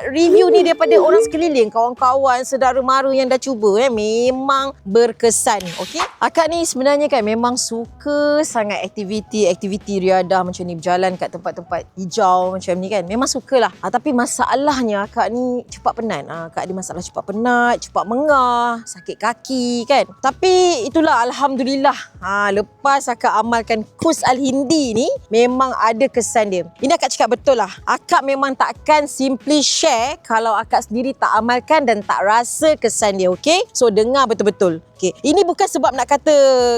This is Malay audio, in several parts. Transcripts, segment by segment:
dapat review ni daripada orang sekeliling, kawan-kawan, saudara mara yang dah cuba eh memang berkesan. Okey. Akak ni sebenarnya kan memang suka sangat aktiviti-aktiviti riadah macam ni berjalan kat tempat-tempat hijau macam ni kan. Memang sukalah. Ha, tapi masalahnya akak ni cepat penat. Ha, akak ada masalah cepat penat, cepat mengah, sakit kaki kan. Tapi itulah alhamdulillah. Ha, lepas akak amalkan kurs Al-Hindi ni memang ada kesan dia. Ini akak cakap betul lah. Akak memang takkan simply share kalau akak sendiri tak amalkan dan tak rasa kesan dia, okey? So dengar betul-betul. Okey. Ini bukan sebab nak kata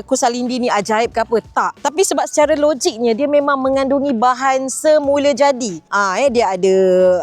kurs Al-Hindi ni ajaib ke apa, tak. Tapi sebab secara logiknya dia memang mengandungi bahan semula jadi. Ah, eh dia ada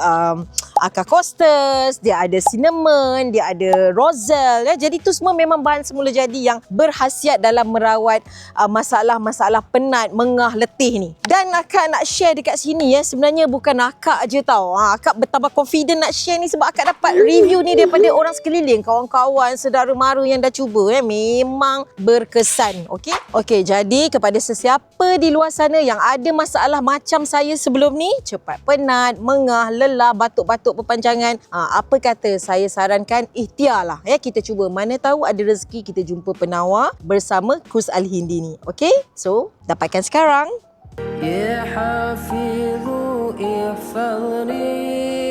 um, akar costus, dia ada cinnamon, dia ada roselle ya. Jadi tu semua memang bahan semula jadi yang berhasiat dalam merawat uh, masalah-masalah penat, mengah, letih ni. Dan akak nak share dekat sini ya, sebenarnya bukan akak je tau. Ha, akak bertambah confident nak share ni sebab akak dapat review ni daripada orang sekeliling, kawan-kawan, saudara mara yang dah cuba ya. Memang berkesan. Okey? Okey, jadi kepada sesiapa di luar sana yang ada masalah macam saya sebelum ni, cepat penat, mengah, lelah, batuk-batuk untuk perpanjangan ha, ah, apa kata saya sarankan ikhtiarlah ya. Kita cuba mana tahu ada rezeki kita jumpa penawar bersama Kurs Al Hindi ni okey? So dapatkan sekarang. Ya hafizu ihfazni